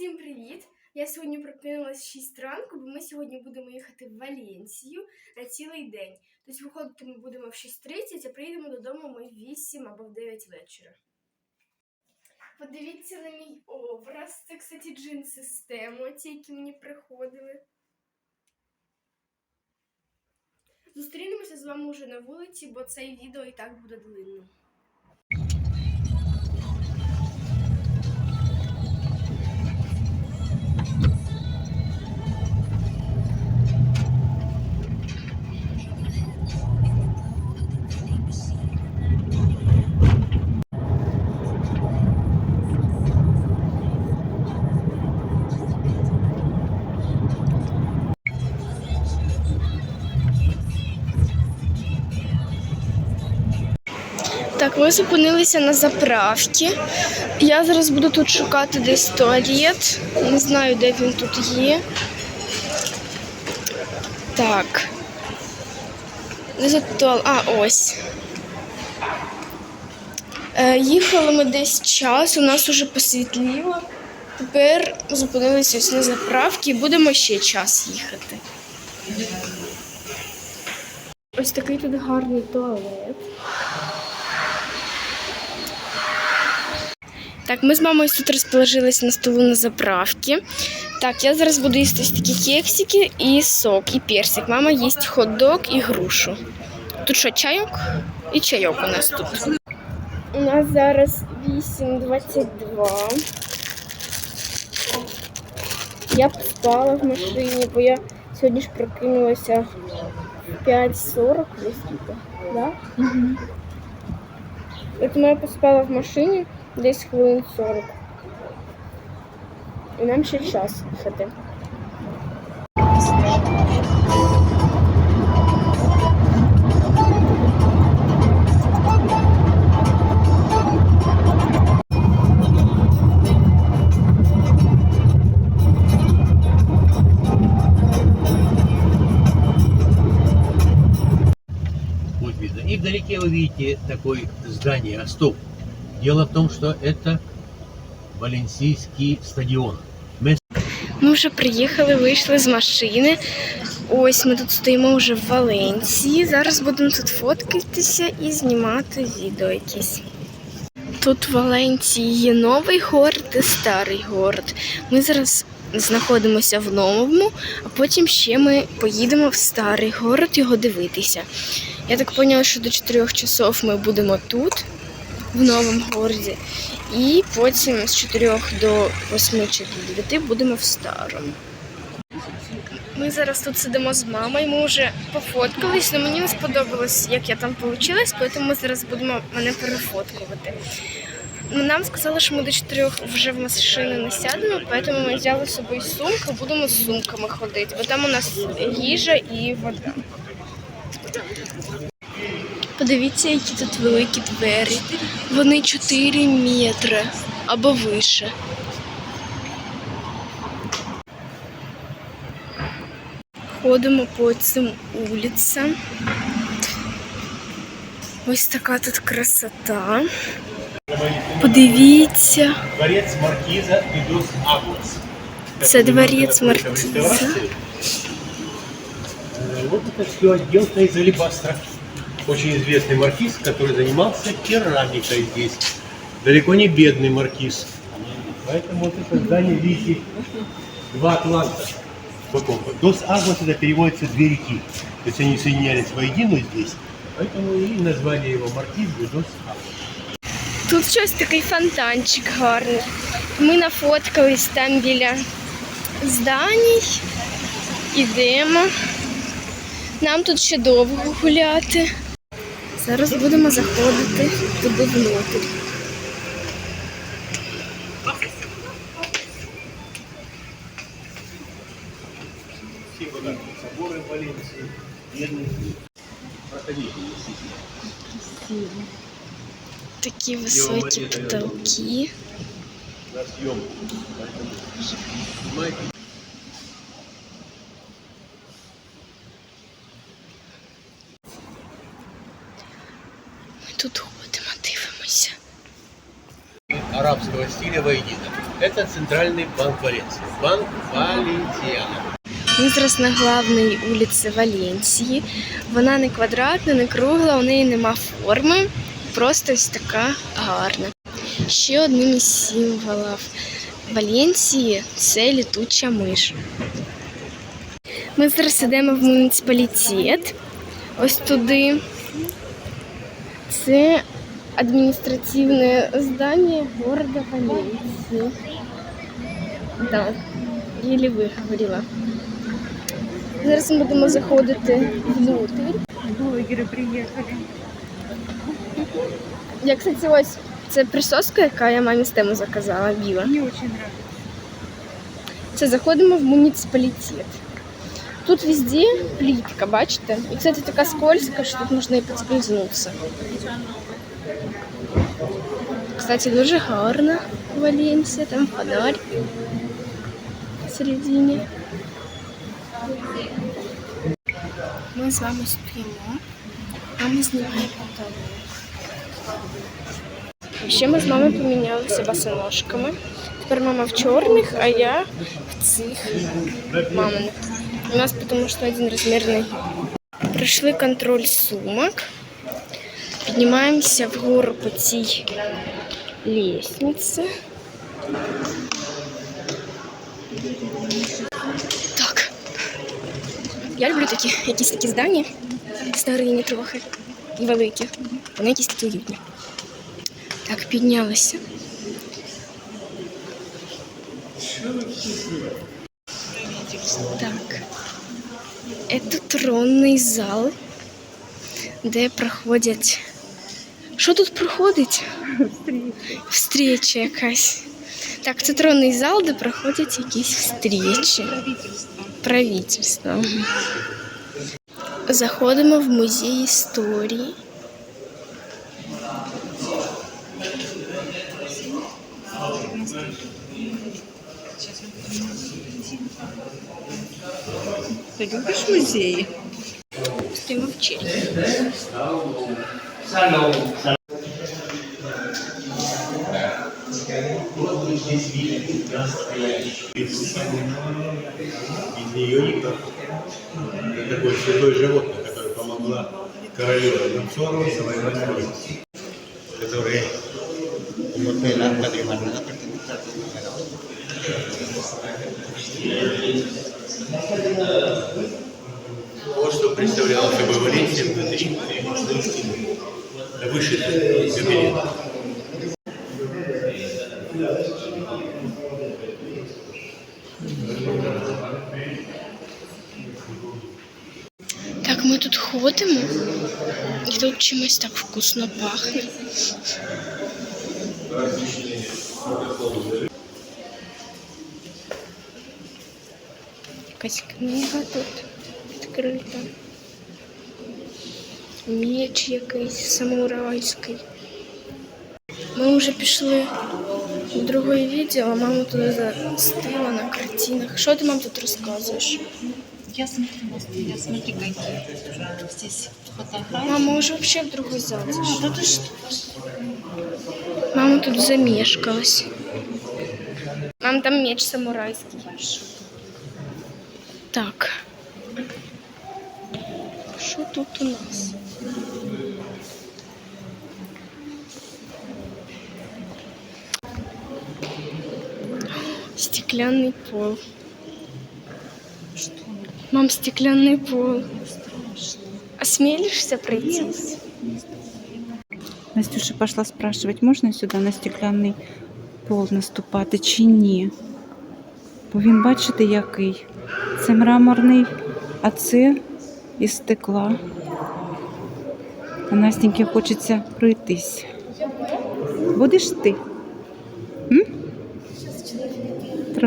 Всім привіт! Я сьогодні прокинулась 6 ранку, бо ми сьогодні будемо їхати в Валенсію на цілий день. Тобто виходити ми будемо в 6.30, а приїдемо додому ми в 8 або в 9 вечора. Подивіться на мій образ. Це, кстати, джинси з тему, ті, які мені приходили. Зустрінемося з вами вже на вулиці, бо це відео і так буде длинним. Ми зупинилися на заправці. Я зараз буду тут шукати десь туалет. Не знаю, де він тут є. Так. Де тут туалет? А, ось. Е, їхали ми десь час, у нас уже посвітліло. Тепер зупинилися ось на заправці і будемо ще час їхати. Ось такий тут гарний туалет. Так, ми з мамою тут розположились на столу на заправці. Так, я зараз буду їсти ось такі кексики і сок, і персик. Мама їсть хот-дог і грушу. Тут що, чайок? І чайок у нас тут. У нас зараз 8.22. Я б спала в машині, бо я сьогодні ж прокинулася в 5.40 десь тут, да? От я поспала в машині десь хвилин 40. І нам ще час їхати. вдалеке вы видите такое здание, Остов. Дело в том, что это Валенсийский стадион. Мы Ми вже приїхали, вийшли з машини. Ось ми тут стоїмо вже в Валенції. Зараз будемо тут фоткатися і знімати відео якісь. Тут в Валенції є новий город і старий город. Ми зараз знаходимося в новому, а потім ще ми поїдемо в старий город його дивитися. Я так поняла, що до 4 часов ми будемо тут, в новому городі. І потім з 4 до 8 чи до 9 будемо в старому. Ми зараз тут сидимо з мамою, ми вже пофоткались, але мені не сподобалось, як я там вийшла, тому ми зараз будемо мене перефоткувати. Ну, Нам сказали, що ми до 4 вже в машину не сядемо, тому ми взяли з собою сумку, будемо з сумками ходити, бо там у нас їжа і вода. Подивіться, які тут великі двері. Вони 4 метри або вище. Ходимо по цим вулицям. Ось така тут красота. Подивіться, Дворец Маркиза и Дос Агуас. це дворець Маркіза. Вот это все отделка из алебастра. Очень известный маркиз, который занимался керамикой здесь. Далеко не бедный маркиз. Поэтому вот это здание, видите, два атланта. боком. Дос Агуас это переводится две реки. То есть они соединялись воедино здесь. Поэтому и название его маркиз и Дос Агуас. Тут щось такий фонтанчик гарний. Ми нафоткались там біля зданій. Ідемо. Нам тут ще довго гуляти. Зараз будемо заходити туди внутрі. Все вот так вот соборы Валенсии, бедные. Проходите, если Такі високі потолки. на съемку. Арабского стиля воедино. Это центральный банк Валенсии. Банк Валенсиана. Ми зараз на главній вулиці Валенції. Вона не квадратна, не кругла, у неї нема форми. Просто ось така гарна. Ще одним із символів Валенції це літуча миш. Ми зараз йдемо в муніципалітет. Ось туди. Це адміністративне здання города Валенції. Так, єлі виговорила. Зараз ми будемо заходити внутрь. Блогеры приехали. Я, кстати, ось це присоска, яка я мамі з тему заказала, біла. Мне очень нравится. Це заходимо в муніципалітет. Тут везде плитка, бачите? І, кстати, така скользка, що тут можна і підскользнутися. Кстати, дуже гарна Валенсія, там фонарь всередині. Ми з вами стоїмо, мама знімає потолок. Ще ми з мамою помінялися босоножками. Тепер мама в чорних, а я в цих маминих. У нас тому що один розмірний. Пройшли контроль сумок. Піднімаємося вгору по цій лестниці. Так. Я люблю такі, якісь такі здання, старинні трохи і великі. Вони якісь такі уютні. Так, піднялися. Так. Это тронний зал, де проходять. Що тут проходить? Встреча якась. Так, це тронний зал, де проходять якісь встречі. Правительство. Заходимо в музей історії. San Вот San здесь видит настоящий. Из нее никак. Это такое святое животное, которое помогло королю Рамсору завоевать Русь, которые вот что представлял собой валентин внутри крепостной стены. Это вышитый гобелен. Так, ми тут ходимо, і тут чимось так вкусно пахне. Якась книга тут відкрита. Меч якийсь самурайський. Ми вже пішли в друге відео, а мама тут застила на картинах. Що ти мам тут розказуєш? Я смотрю, я смотри, какие. Здесь фотографии. Мама уже вообще в другой зал А, зашла. да ты что? Мама тут замешкалась. Мам, там меч самурайский. Так. Что тут у нас? Стеклянный пол. Что? Мам, стеклянный пол. Осмелишься пройти? Настюша пошла спрашивать, можна сюди на стеклянний пол наступати чи ні. Бо він, бачите, який. Це мраморний, а це із стекла. А Настеньки хочеться пройтись. Будеш ти?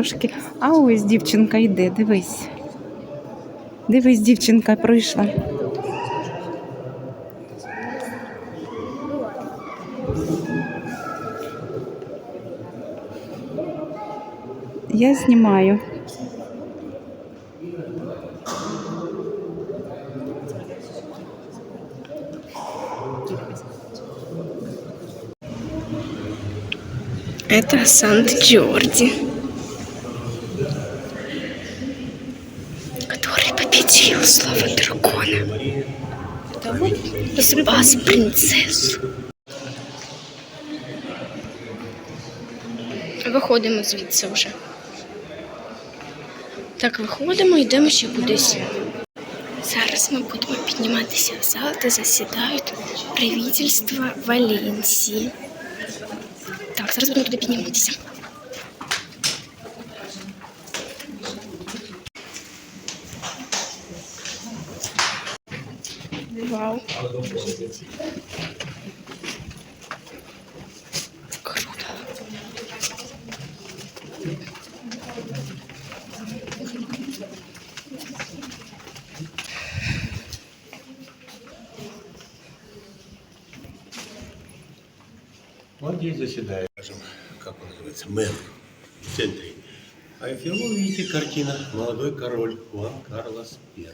Трошки. А ось дівчинка йде, дивись. Дивись, дівчинка пройшла. Я знімаю. Это Сант-Джорди. Слава дракона. Спас принцесу. Виходимо звідси вже. Так, виходимо, йдемо ще кудись. Зараз ми будемо підніматися в зал, де засідають правительства Валенсії. Так, зараз будемо туди підніматися. Вот здесь заседает, скажем, как он называется, мэр в центре. А вы видите картина «Молодой король Хуан Карлос I»,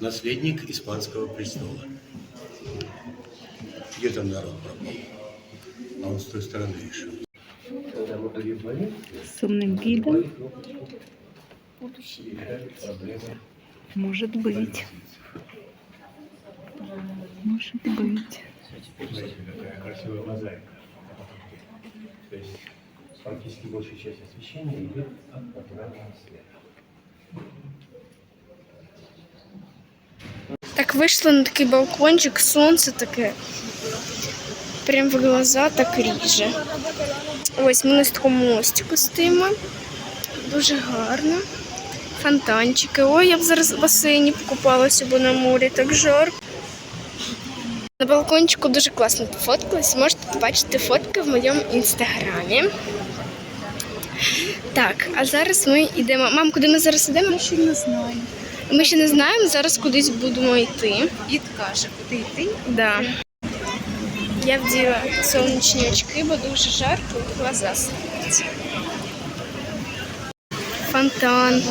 наследник испанского престола. Где там народ пропал? А он с той стороны решил. З сумним видом. Может быть. Может быть. Смотрите, большая часть освещения идет от натурального света. Так вийшла на такий балкончик, сонце таке. Прям в глаза так ріже. Ось ми на такому мостику стоїмо. Дуже гарно. Фонтанчики. Ой, я б зараз в басейні покупалася, бо на морі так жарко. На балкончику дуже класно пофоткалась. Можете побачити фотки в моєму інстаграмі. Так, а зараз ми йдемо. Мам, куди ми зараз йдемо? Я ще не знаю. Ми ще не знаємо, зараз кудись будемо йти. Дід каже, куди йти? Да. Я вділа сонячні очки, бо дуже жарко, глаза сліпляться. Фонтан.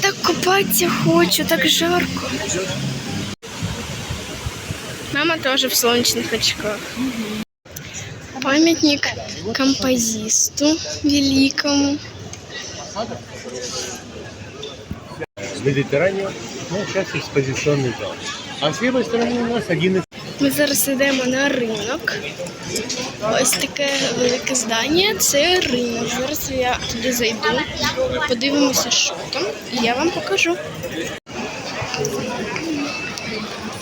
Так купатися хочу, так жарко. Мама теж в сонячних очках. Пам'ятник композисту великому. С Медiterranean, ну, сейчас экспозиционный зал. А с левой стороны у нас один из Ми зараз йдемо на ринок. Ось таке велике здання. Це ринок. Зараз я туди зайду, подивимося, що там, і я вам покажу.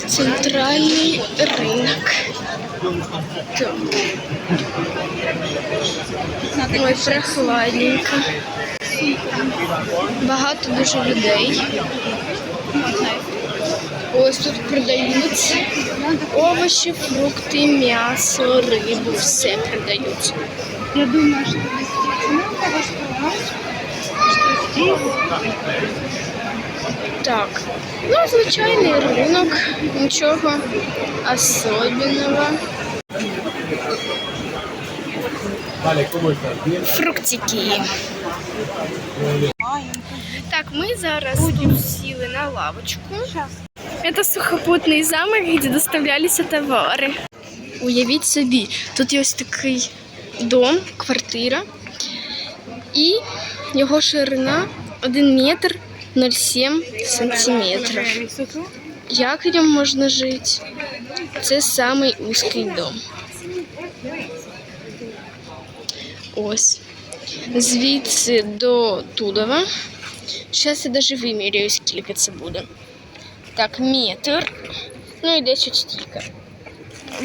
Центральний ринок. Так. Ой, прохладненько. Багато дуже людей. Ось тут продають овочі, фрукти, м'ясо, рибу, все продають. Я думаю, что здесь Так, ну звичайний ринок, нічого. Bien. Фруктики. Так, ми зараз тут сіли на лавочку. Це сухопутний замок, де доставлялися товари. Уявіть собі, тут є ось такий дом, квартира, і його ширина 1 метр 0,7 сантиметрів. Як в ньому можна жити? Це самий узкий дом. Ось Звідси до Тудова. Зараз я навіть виміряю, скільки це буде. Так, метр. Ну і десь ось стільки.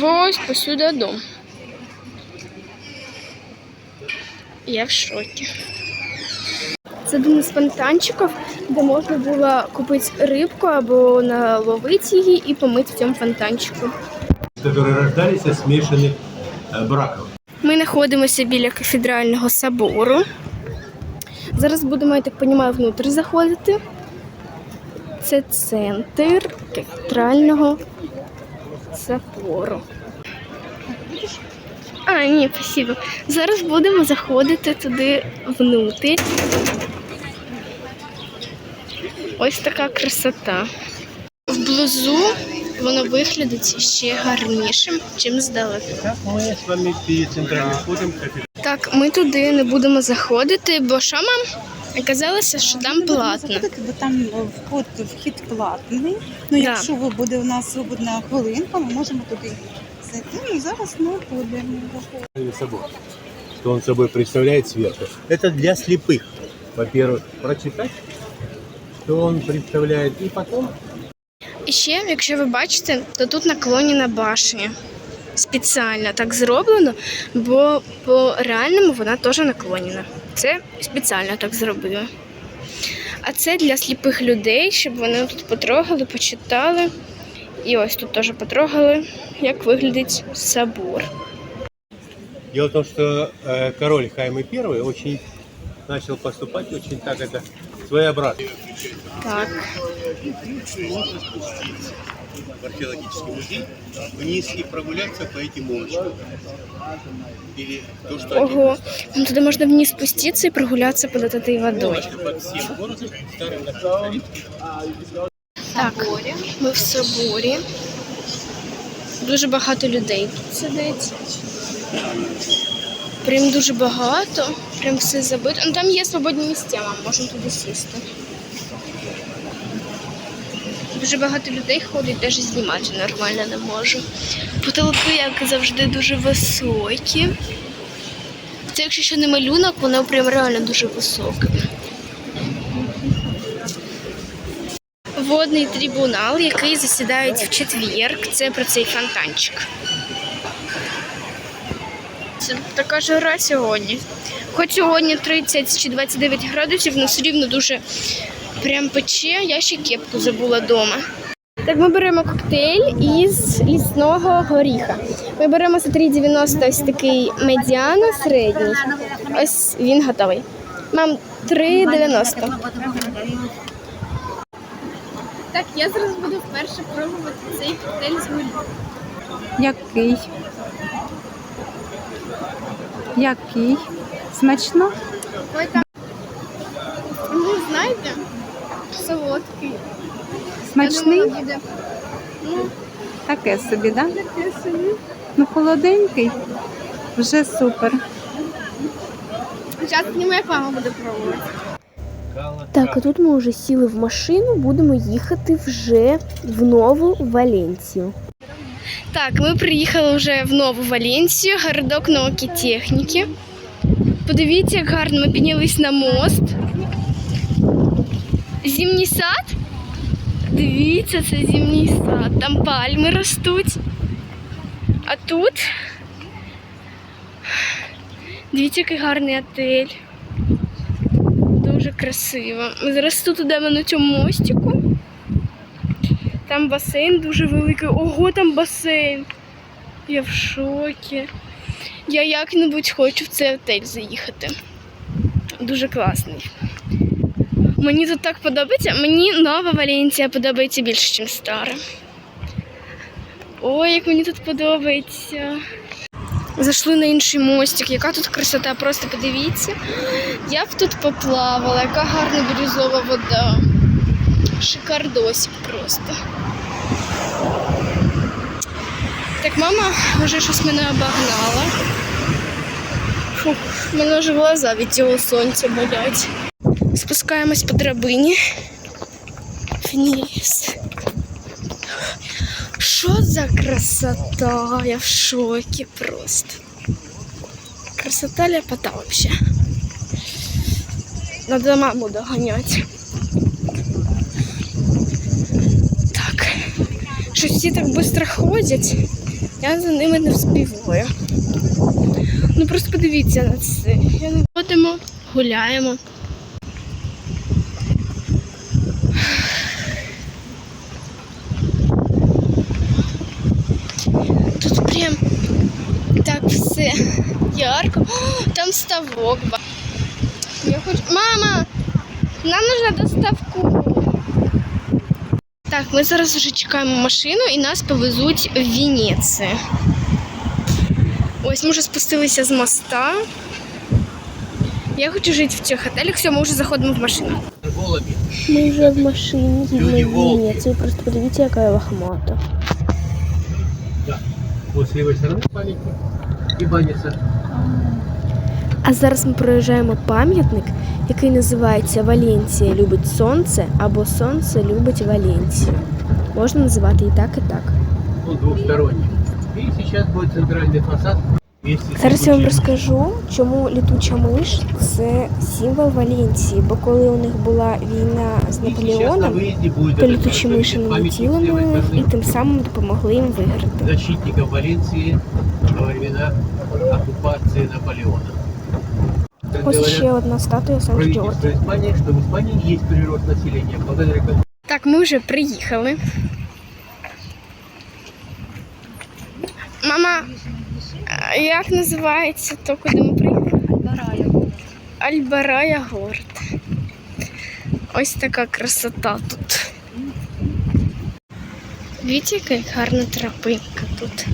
Ось посюди дом. Я в шокі. Це один з фонтанчиків, де можна було купити рибку або наловити її і помити в цьому фонтанчику. которые рождались от смешанных э, браков. Ми знаходимося біля кафедрального собору. Зараз будемо, я так розумію, внутрі заходити. Це центр кафедрального собору. А, ні, спасибо. Зараз будемо заходити туди внутрі. Ось така красота. Вблизу воно виглядить ще гарнішим, чим здалеку. Так мы с вами перед центральным входом кафе. Так, ми туди не будемо заходити, бо що мам? Оказалося, що там платно. Заходити, бо там е, вход, вхід платний. Ну, Да. якщо ви буде у нас свободна хвилинка, ми можемо туди зайти. Ну, зараз ми будемо. собой. Что он собой представляет сверху. Это для слепых. Во-первых, прочитать, что он представляет, и потом і ще, якщо ви бачите, то тут наклонена башня. Спеціально так зроблено, бо по реальному вона теж наклонена. Це спеціально так зробили. А це для сліпих людей, щоб вони тут потрогали, почитали. І ось тут теж потрогали, як виглядить собор. Дело в том, что э, король Хайме I очень начал поступать очень так это своеобразно. Так. В археологический музей вниз и прогуляться по этим улочкам. Или то, что Ого. Ну, туди можна вниз під цією водою. под всем городом, старым Так, ми в соборі. Дуже багато людей тут сидить. Прям дуже багато. Прям все забито. Ну там є свободні місця, мам, можемо туди сісти. Дуже багато людей ходить, навіть знімати нормально не можу. Потолки, як завжди, дуже високі. Це якщо ще не малюнок, воно прям реально дуже високе. Водний трибунал, який засідають в четвер. Це про цей фонтанчик. Це така жара сьогодні. Хоч сьогодні 30 чи 29 градусів, але все рівно дуже прям пече. Я ще кепку забула вдома. Так, ми беремо коктейль із лісного горіха. Ми беремо за 3,90 ось такий медіано середній. Ось він готовий. Мам, 3,90. Так, я зараз буду вперше пробувати цей коктейль з горіхом. Який? Який? Смачно? Ой, там. Ну, знаєте, солодкий. Смачний? Я думала, буде. Ну, Таке собі, да? таке собі. Ну, холоденький. Вже супер. Зараз не моя мама буде пробувати. Так, а тут ми вже сіли в машину, будемо їхати вже в Нову Валенцію. Так, ми приїхали вже в Нову Валенцію, городок науки техніки. Подивіться, як гарно ми піднялись на мост. Зимній сад. Дивіться, це зимній сад. Там пальми ростуть. А тут. Дивіться, який гарний отель. Дуже красиво. Ми зараз тут йдемо на цьому мостику. Там басейн дуже великий. Ого, там басейн. Я в шокі. Я як-небудь хочу в цей отель заїхати. Дуже класний. Мені тут так подобається. Мені нова Валенція подобається більше, ніж стара. Ой, як мені тут подобається. Зайшли на інший мостик. Яка тут красота, просто подивіться. Я б тут поплавала, яка гарна бірюзова вода. Шикардосик просто. Так, мама вже щось мене обогнала. Фух, в мене вже глаза від цього сонця болять. Спускаємось по драбині. Вниз. Що за красота? Я в шокі просто. Красота ляпота вообще. Надо маму догонять. Так. Щось всі так швидко ходять. Я за ними не вспіваю. Ну просто подивіться на це. Ходимо, гуляємо. Тут прям так все ярко. О, там ставок. Я хочу. Мама! Нам нужна доставку. Так, ми зараз вже чекаємо машину і нас повезуть в Венецію. Ось ми вже спустилися з моста. Я хочу жити в цих готелях. Все, ми вже заходимо в машину. Ми вже в машині їдемо в. Венецію. Просто подивіться, яка я лохмата. Вот с левой стороны памятник и банница. А зараз ми проїжджаємо пам'ятник, який називається Валенція любить сонце або Сонце любить Валенцію. Можна називати і так, і так. Он двухсторонний. И сейчас будет центральный фасад. Вместе с Зараз я вам летучим- розкажу, чому літуча миш це символ Валенції, бо коли у них була війна з И сейчас на Наполеоном, выезде будет то этот літучі миші памятник налетіли с левой на них і стороны тим самим допомогли їм виграти. защитников Валенции во времена оккупации Наполеона. Ось ще одна статуя Санкт Джордж. правительство что в Испании есть прирост населения, благодаря Так, ми вже приїхали. Мама, а як називається то, куди ми приїхали? Альбарая. Альбарая город. Ось така красота тут. Видите, яка гарна тропинка тут.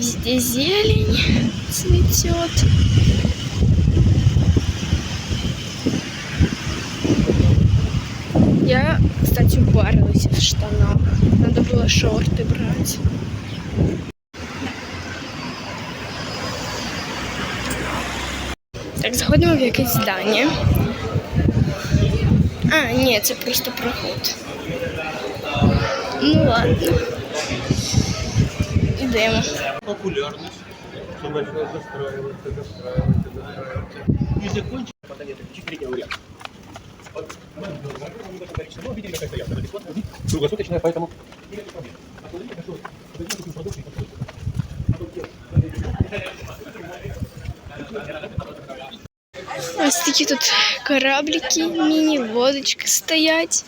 Везде зелень цветет. Я, кстати, упарилась в штанах. Надо было шорты брать. Так, заходимо в якесь здання. А, ні, це просто проход. Ну ладно Ідемо. популярность, что начинает застраиваться, застраиваться, застраиваться. И закончить, пока нет четыре варианта. Вот, ну, огромное количество, ну, видели, какая стоянка, она бесплатная, круглосуточная, поэтому никаких проблем. А смотрите, хорошо, подойдите, купим продукты и подходите. Ось такі тут кораблики, міні-лодочки стоять,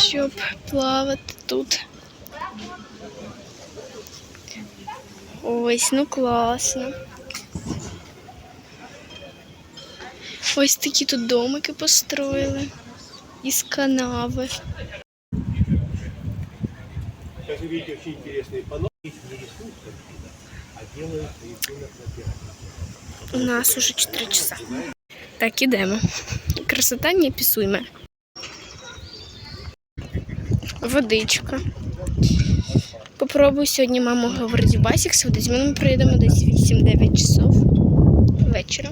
щоб плавати тут. Ось, ну класно. Ось такі тут домики построїли із канави. Сейчас вы видите очень интересные. Их не а делают рисунок на. У нас уже 4 часа. Так, ідемо. Красота не неописуема. Водичка. Попробую сьогодні маму говорити в басік сводити. Ми приїдемо десь 8-9 часов вечора.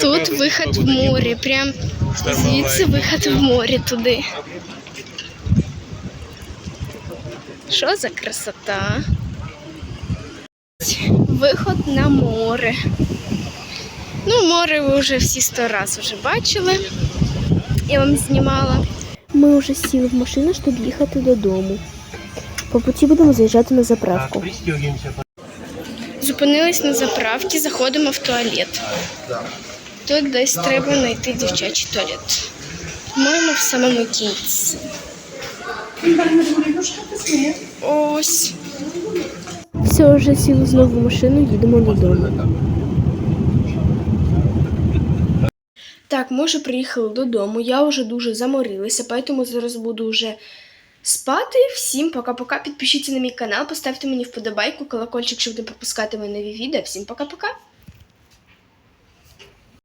Тут виход в море. Прям звідси виход в море туди. Що за красота? Виход на море. Ну, море ви вже всі сто раз вже бачили. Я вам знімала. Ми вже сіли в машину, щоб їхати додому. По путі будемо заїжджати на заправку. Зупинились на заправці, заходимо в туалет. Тут десь треба знайти дівчачий туалет. По-моєму, в самому кінці. Ось. Все, вже сіли знову в машину, їдемо додому. Так, ми вже приїхали додому. Я вже дуже заморилася, поэтому зараз буду вже спати. Всім пока-пока. Підпишіться на мій канал, поставте мені вподобайку, колокольчик, щоб не пропускати мої нові відео. Всім пока-пока.